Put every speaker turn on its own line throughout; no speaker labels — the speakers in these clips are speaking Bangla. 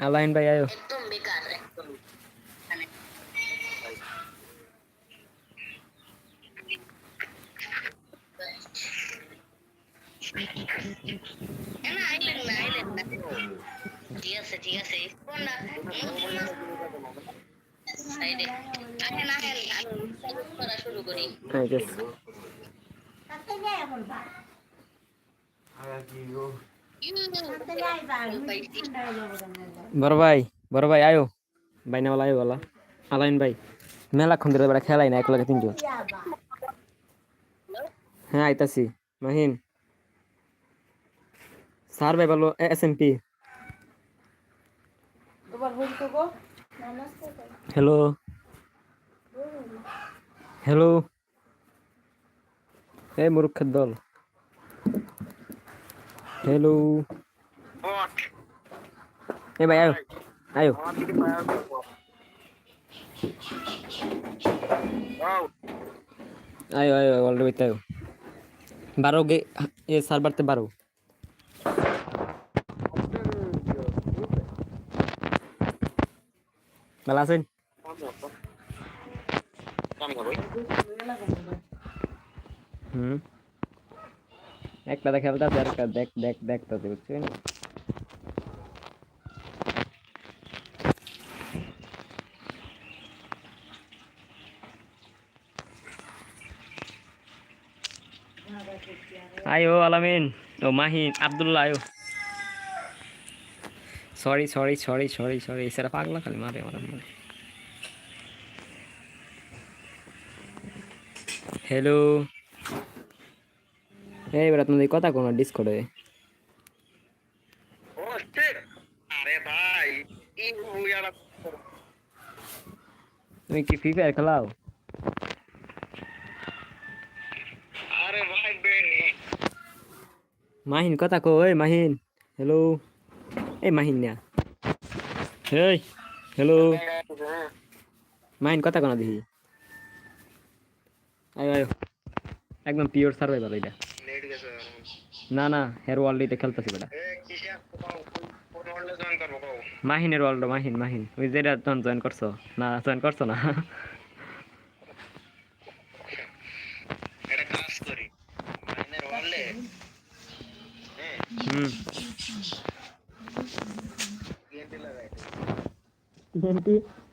আলাইন ভাই আয়ো
একদম বেকার একদম মানে না আইলেন না আইলেন না ঠিক আছে ঠিক আছে কোনটা সাইডে আহেন আহেন আমি করা শুরু করি
হ্যাঁ গেছে বড় ভাই বড় ভাই, আয়ো। বাইনাওয়ালা আয়ো বলা আলাইন ভাই। মেলাক্ষণ ধরে বেড়া খেলাই না এক লগে তিনজন। হ্যাঁ আইতাছি। মাহিন। স্যার ভাই বলো S M P. Hello. Hello. এই মূর্খের দল। হ্যালো এ ভাই আয়ো আয়ো আয়ো আয়ো অলরেডি আয়ো বারো গে এ সার্ভারতে বারো ভালো আছেন হুম একটা দেখে আছে আরেকটা দেখ দেখ দেখতে আছে বুঝছেন আয়ো আলামিন, ও মাহিন, আব্দুল্লাহ, আয়ো sorry sorry sorry sorry sorry সেটা পাগলা খালি, মারে মারে মারে। হ্যালো এই বেটা তোমাদের কথা কোনো ডিসকর্ডে
আরে ভাই
তুমি কি ফ্রি ফায়ার খেলাও?
আরে ভাই
মাহিন কথা কো ওই মাহিন হ্যালো এই মাহিন না। হেই হ্যালো মাহিন কথা কোনা দেখি। আয়ো আয়ো। একদম পিওর সার্ভাইভাল এটা না না হের ওয়ার্ল্ডে খেলতেছি বেটা। মাহিনের ওয়ার্ল্ড মাহিন মাহিন। ওই যেটা তখন জয়েন করছ। না জয়েন করছ না।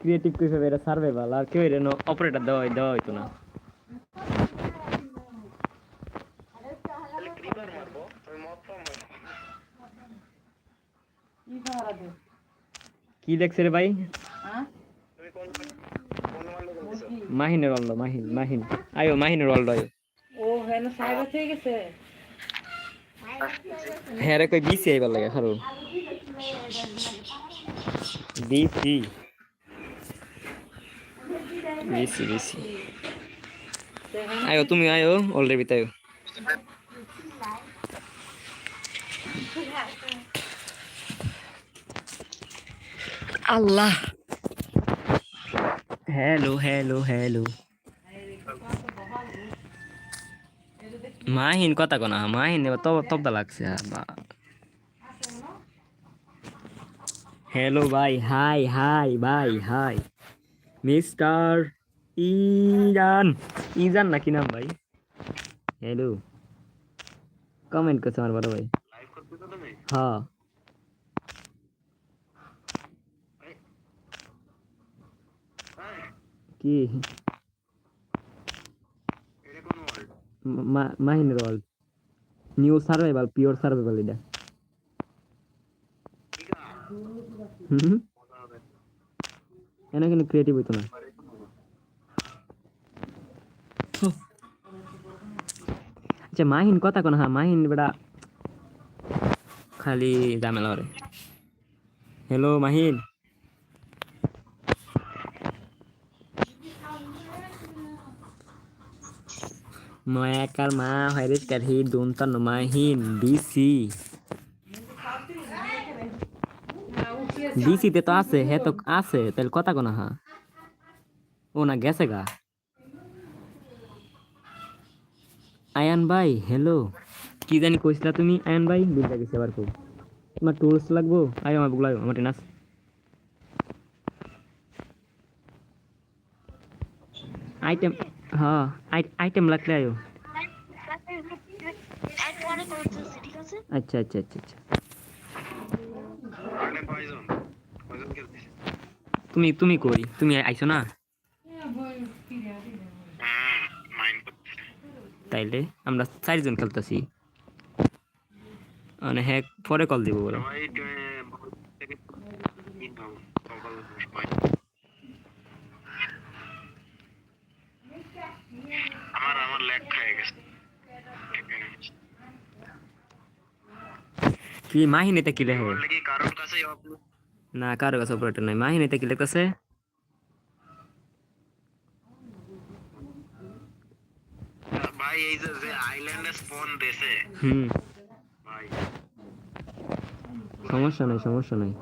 ক্রিয়েটিভ কইছে এটা সার্ভাইভাল আর কেউ এটা অপারেটর দেওয়া দেওয়া হইতো না। কি দেখছে রে ভাই? মাহিনের ওয়ার্ল্ড মাহিন মাহিন। আয়ো মাহিনের ওয়ার্ল্ড আয়ো।
ও হেন সাইবার থেকে গেছে।
হ্যাঁ রে কই বিসি আইবার লাগে খারো। বিসি। BC BC. আয়ো তুমি আয়ো অলরেডি তাইও আল্লাহ। হ্যালো হ্যালো হ্যালো মাহিন কথা কোনা মাহিন তব তবদা লাগছে হ্যালো ভাই হাই হাই ভাই হাই মিস্টার ইরান। ইজান নাকি নাম ভাই? হ্যালো কমেন্ট করছে আমার বড় ভাই। হ্যাঁ। কি? মাহিনের world new survival pure survival এটা। হুম? এনে কিন্তু ক্রিয়েটিভ হইতো না। আচ্ছা মাহিন কথা কোন হ্যাঁ মাহিন বেটা খালি ঝামেলা হ্যালো মাহিন নয়াকার মা হাইরেস কারহি দোনতান মাহিন বিসি বিসিতে তো আছে, হে তো আছে তাহলে কথা কোন হ্যাঁ ও না গেছে গা। আয়ান ভাই, হ্যালো। কি জানি কইছিলা তুমি, আয়ান ভাই? বুঝতে গেছি আবার খুব তোমার টুলস লাগবো? আয় আমার বুকলা আমার টেনাস আইটেম হ্যাঁ আইটেম লাগলে আয়ো। আচ্ছা আচ্ছা আচ্ছা আচ্ছা। তুমি তুমি কই? তুমি আইছো না? তাইলে আমরা চারজন খেলতেছি। মানে হ্যাঁ পরে কল দিব বলো
সবাই টিমে থেকে তিন হব সকাল সবাই আমার আমার ল্যাগ খেয়ে গেছে
কি মাহিনেতে কি লেখো
বললে কি কারণ কাছে আপনি
না কারও কাছে অপারেটর নাই। মাহিনেতে কি লেখতেছে
ভাই এই যে আইল্যান্ডে স্পন দেশে
হুম।
ভাই।
সমস্যা নাই সমস্যা নাই।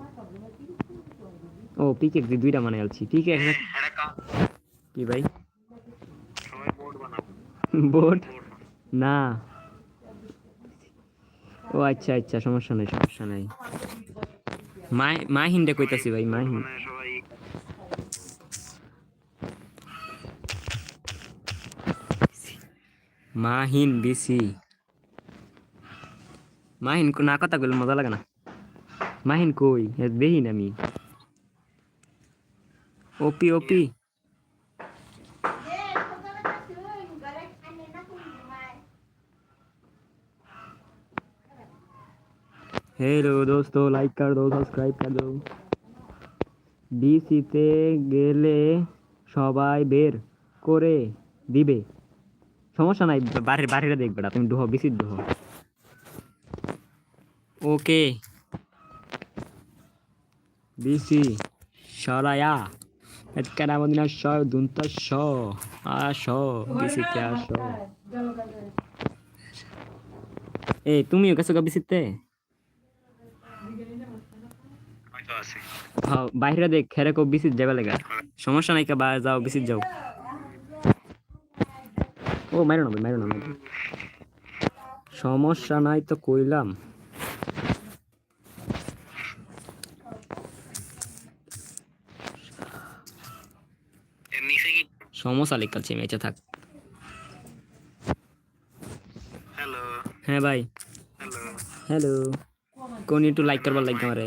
ও পিকে দুইটা মানে আলছি। পিকে
কি
ভাই?
বোর্ড বানাবো
বোট
বোর্ড
না। ও আচ্ছা আচ্ছা সমস্যা নাই সমস্যা নাই। মাই মাহিনটা কইতাছি ভাই, মাহিন। মাহিন বিসি। মাহিন না কথা কইলে মজা লাগে না। মাহিন কই? দেহিন আমি। ওপি ওপি। हेलो दोस्तों लाइक कर दो সাবস্ক্রাইব कर दो বিসিতে গেলে সবাই বের করে দিবে সমস্যা নাই বাড়ির বাড়িরে দেখবে না তুমি ডুহো বিসির ডুহো ওকে বিসি সরায়া এতকার আমাদের স দুন্ত স আস বিসিতে আস এই তুমিও গেছো গা বিসিতে বাইরে দেখ খেরে কো বিসিত যাবে লাগা। সমস্যা নাই কা বা যাও বিসিত যাও। ও মারো না ভাই, মারো না সমস্যা নাই তো কইলাম। সমস্যা লেখাচ্ছি মেচে থাক।
হ্যালো
হ্যাঁ ভাই।
Hello
hello. কোন একটু লাইক করবার লাগবে আমারে।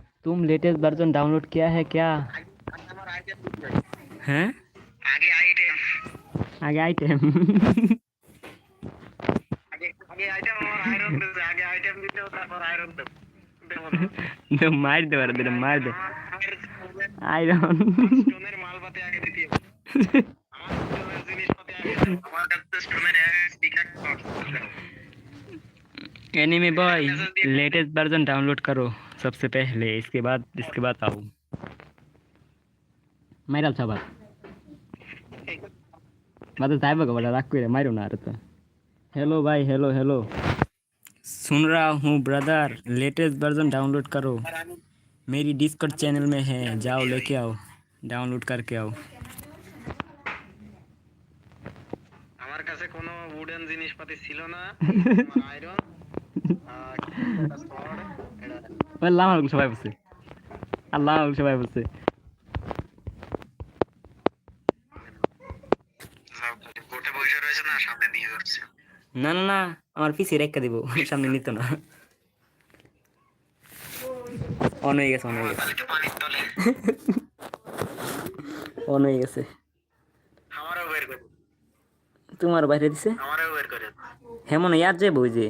तुम लेटेस्ट वर्जन डाउनलोड किया है क्या
আমার আইটেম
हैं
আগে আইটেম
आगे आइटम
আগে আগে আইটেম আমার আয়রন দিতে আগে আইটেম দিতে তারপর আয়রন দেব দেব
दे मार दे वाला दे मार दे
আমার
आयरन
স্টোনের মালপাতি আগে দিতে হবে আমার স্টোনের জিনিসপাতি আগে দাও। আমার কাছে স্টোনের speaker
anime boy latest version download करो सबसे पहले इसके बाद इसके बाद आओ माइरल छ बात बात साहब को बड़ा राख करे मारो ना तो हेलो भाई हेलो हेलो सुन रहा हूँ ब्रदर लेटेस्ट वर्जन डाउनलोड करो मेरी डिस्कॉर्ड चैनल में है जाओ लेके आओ डाउनलोड करके आओ
আমার কাছে কোনো উডেন জিনিসপাতি ছিল না আয়রন
আল্লাহ সবাই বলছে আল্লাহ সবাই বলছে।
না
না না আমার পিছিয়ে রেখা দিব সামনে নিত না। অন হয়ে গেছে অন হয়ে গেছে। অন হয়ে গেছে। তোমার বাইরে দিছে?
করে
হ্যাঁ আর যাব ওই যে।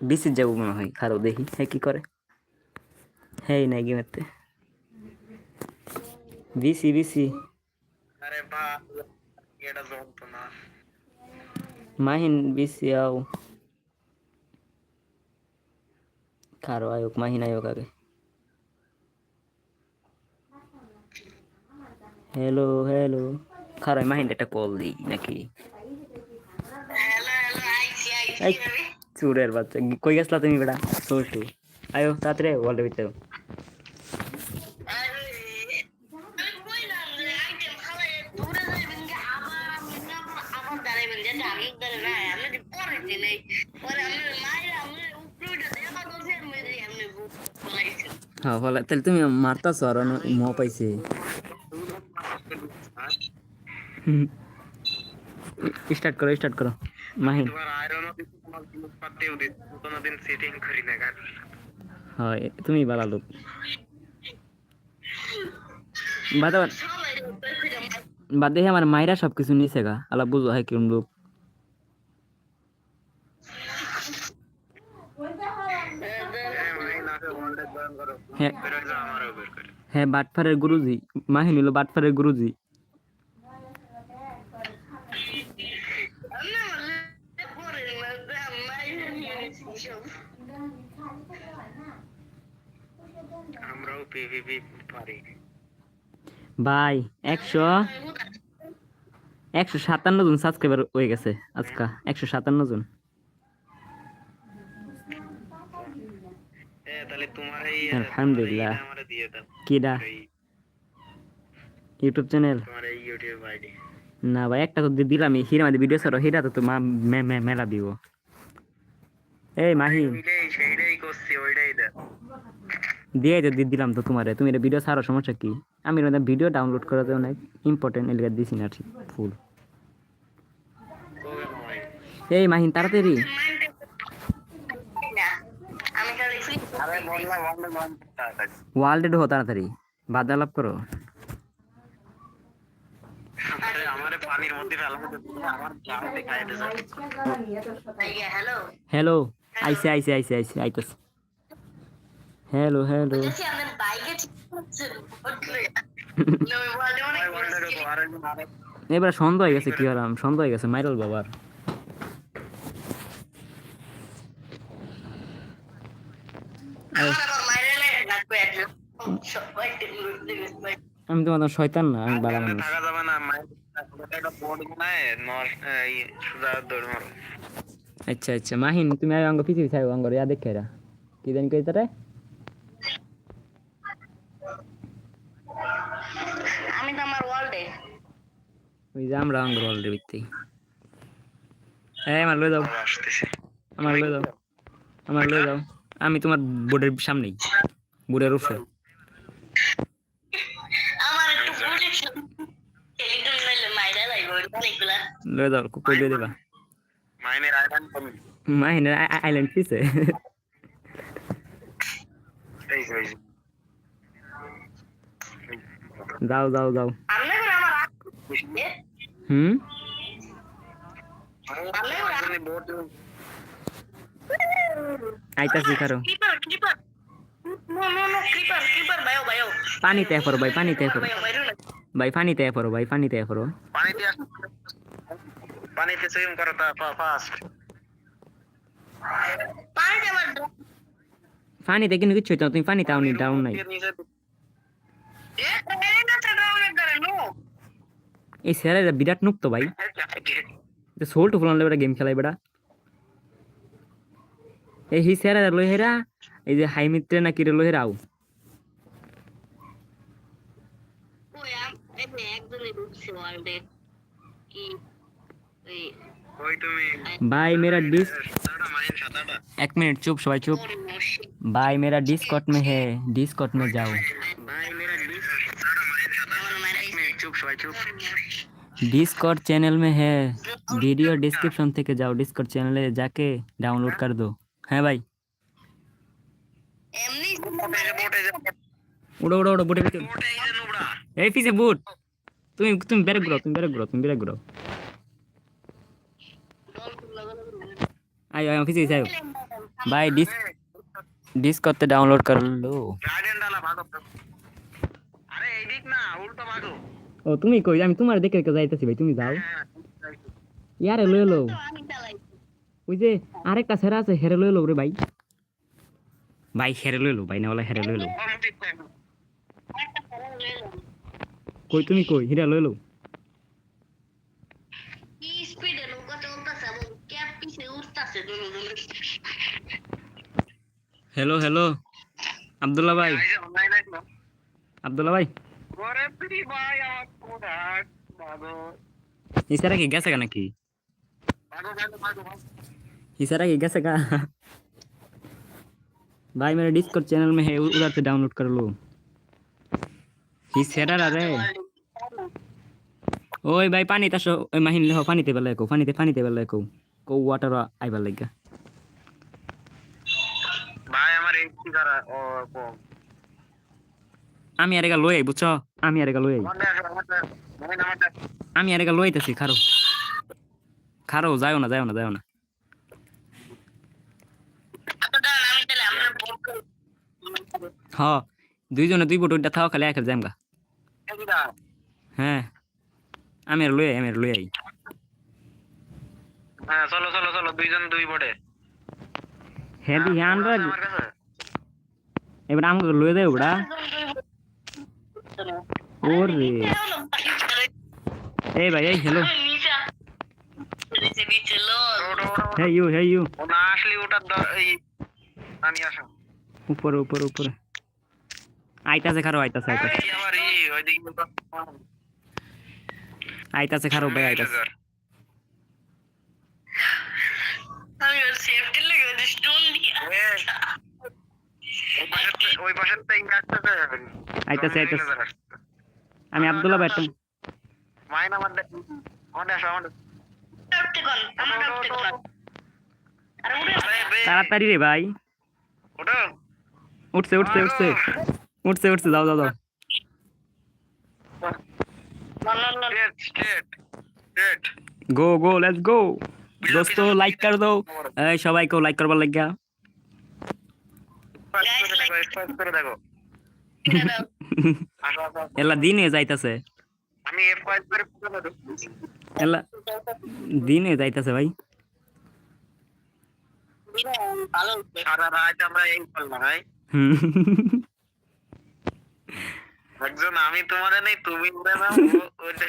বিসির যাব মনে হয় খারো দেখি হ্যাঁ কি করে? হ্যাঁ নাই গেমেতে বিসি বিসি
আরে বা এটা জমতো না।
মাহিন বিসি আও। খারো আয়োগ মাহিন আয়োগ আগে। হ্যালো হ্যালো খারো মাহিন একটা কল দিই নাকি?
হ্যালো হ্যালো আইসি আইসি
এই
আমি
চুরের বাচ্চা কই গেছলা তুমি বেটা ছোটু আয়ো তাড়াতাড়ি ওয়ার্ল্ডের ভিতরে
আরে আমি কইলাম যে আইটেম খালাই দূরে যাইবেন যে আবার আমি না আবার দাঁড়াইবেন যেটা আমি ধরে না আমি যে পরে দিলাই পরে আমি মাইরা আমি উপরে উঠে দেখা করছি আমি আমি বলাইছি
হ্যাঁ বলে তাহলে তুমি মারতাছো আর ম পাইছে স্টার্ট করো স্টার্ট করো মাহিন তুমি লোক বাদ দেখে আমার মায়েরা সব কিছু নিছে গা। আলা বুঝো হয় কিরম লোক
হ্যাঁ
হ্যাঁ বাটফারের গুরুজি মাহিন হলো বাটফারের গুরুজি। ভাই একশো একশো সাতান্ন জন সাবস্ক্রাইবার হয়ে গেছে আজকা। একশো সাতান্ন জন।
হ্যাঁ
আলহামদুলিল্লাহ। কিডা? ইউটিউব চ্যানেল
আইডি
না ভাই একটা তো দিলাম হিরা মাঝে ভিডিও সরো হিরা তো মা মেলা দিব। এই মাহি।
ওইটাই করছি ওইটাই দাও
দিয়ে তো দিলাম তো তোমারে। তুমি এটা ভিডিও ছাড়ো সমস্যা কি? আমি ভিডিও ডাউনলোড করাতে অনেক ইম্পর্টেন্ট এলাকা দিছি না
ঠিক? ফুল
এই মাহিন তাড়াতাড়ি।
আমি খালি
আরে বললাম ওয়ার্ল্ডে জয়েন করতে আছে
ওয়ার্ল্ডে হো তাড়াতাড়ি বাধা লাভ করো
হ্যালো
আইসে আইসে আইসে আইসে আইতেছে। হ্যালো হ্যালো
আমার
এবার সন্দেহ হয়ে গেছে কি হলাম? সন্দেহ হয়ে গেছে মাইরাল বাবার।
আমার
আমি তোমার শয়তান না আমি বালা মানুষ। আচ্ছা আচ্ছা। মাহিন তুমি আর অঙ্গ পিছিয়ে থাকো অঙ্গ ইয়া দেখে এরা। কি জানি কই তারে?
আমি তো আমার ওয়ার্ল্ডে
ওই যে আমরা অঙ্গ অলরেডি ভিত্তি। এই আমার লয়ে যাও। আমার লয়ে যাও। আমার লয়ে যাও। আমি তোমার বোর্ডের সামনেই। বোর্ডের উপরে।
আমার
লয়ে যাও দেবা?
মাইনের আইল্যান্ড
আইল্যান্ড পিছে
এই
যাও যাও যাও। হুম? আইতাছি খারো।
Creeper creeper no no no creeper creeper bio বায়ো
ভাই পানিতে পড়ো
বায়ো
ভাই পানিতে পড়ো ভাই পানিতে
সুইম করো তা ফাস্ট
পানিতে
কিন্তু না তুমি পানিতে ডাউন নাই
এ এটা তো ডাউন করে নো
এই স্যারেরা বিরাট নুক তো ভাই সোল টু ফুলান লেবেটা গেম খেলাই বেটা এই হি স্যারেরা লই হেরা এই যে হাই মিত্রে না কিরে লই হেরাও
ওই আম এই একজনই ঢুকছে ওয়ার্ল্ডে কি ওই
ওই তুমি
भाई मेरा डिस
সাতাটা মাইন সাতাটা
एक मिनट चुप सबाई चुप
ওর মশি
भाई मेरा डिस्कॉट में है डिस्कॉट में जाओ
ভাই মেরা এক মিনিট চুপ সবাই চুপ
डिस्कॉट चैनल में है वीडियो डिस्क्रिप्शन থেকে যাও ডিসকর্ড চ্যানেলে যাকে ডাউনলোড कर दो হ্যাঁ ভাই
এমনি
বোটে যে বোটে যে
উড়ো উড়ো উড়ো বুটে ভিতরে
বোটে এই যে নুবড়া
এই পিছে বুট তুমি তুমি বেরে ঘুরো তুমি বেরে ঘুরো তুমি বেরে ঘুরো আয় আয় পিছে যাও ভাই ডিস ডিসকর্ড তে ডাউনলোড कर लो
গার্ডেন ডালা ভাগো আরে এইদিক না উল্টো ভাগো
ও, তুমি কই? আমি তোমার দেখে দেখে যাইতেছি ভাই, তুমি যাও। ইয়ারে লই লো
আমি চালাই
ওই যে আরেকটা সেরা আছে, হেরে লই লো রে ভাই। ভাই, হেরে লইলো ভাই, না বলে হেরে
ফেরা লইলাম
কই, তুমি কই? হিরা
দুনো দুনো
হ্যালো হ্যালো আব্দুল্লাহ ভাই। আব্দুল্লাহ ভাই।
ওরে তুই ভাই আমার কোডা দাদু
ইসারা কি গেছে का নাকি
দাদু দাদু দাদু
इशारा की कैसे का भाई मेरे डिस्कॉर्ड चैनल में है उ- उधर से डाउनलोड कर लो इशारा रे ओए भाई पानी तसो ओए माहिन ले हो पानी ते बेले को पानी ते पानी ते बेले को को वाटर आइबा লাগা
ভাই আমার এই কি করা ও কম
আমি আরেগা লই আই বুঝছ? আমি আরেগা লই আই আমি আরেগা লই আইতাছি খারো খারো যাও না যাও না যাও না।
বোট
হ দুইজনে দুই বট উঠা থাও খালি একা যামগা হ্যাঁ আমি আর লই আই আমি আর লই আই
হ্যাঁ চলো চলো চলো দুইজন দুই বোর্ডে
হেভি হ্যান্ড এবার আমাকে লই ওড়া ওরে। এই ভাই এই হ্যালো
ওটা ওটা
ইউ ইউ
না আসলে এই আমি আসো।
উপরে উপরে উপরে। আইতাছে খারো আইতাছে আইতাছে। আইতাছে খারো ভাই আইতাছে।
আমি ওর সেফটি লেগে স্টোন দিয়ে
ওই পাশের ওই পাশের
আইতাছি আইতাছি। আমি আব্দুল্লাহ ভাই একটা
মাইন আমার ওটা আসো
আমার
তাড়াতাড়ি রে ভাই। উঠছে উঠছে উঠছে। উঠছে উঠছে যাও যাও যাও। গো গো লেটস গো দোস্ত লাইক কর দাও। সবাইকে লাইক করবার লাগিয়া। এলা দিনে যাইতাছে।
আমি এফ করে
এলা দিনে যাইতাছে ভাই।
সারা রাত আমরা এই করলাম ভাই। একজন আমি তোমাদের নেই তুমি উড়ে যাও ও- ওইটা।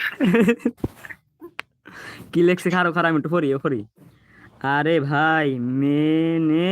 কি লেখছে? খারো খারো আমি একটু ও পড়ি। আরে ভাই মেনে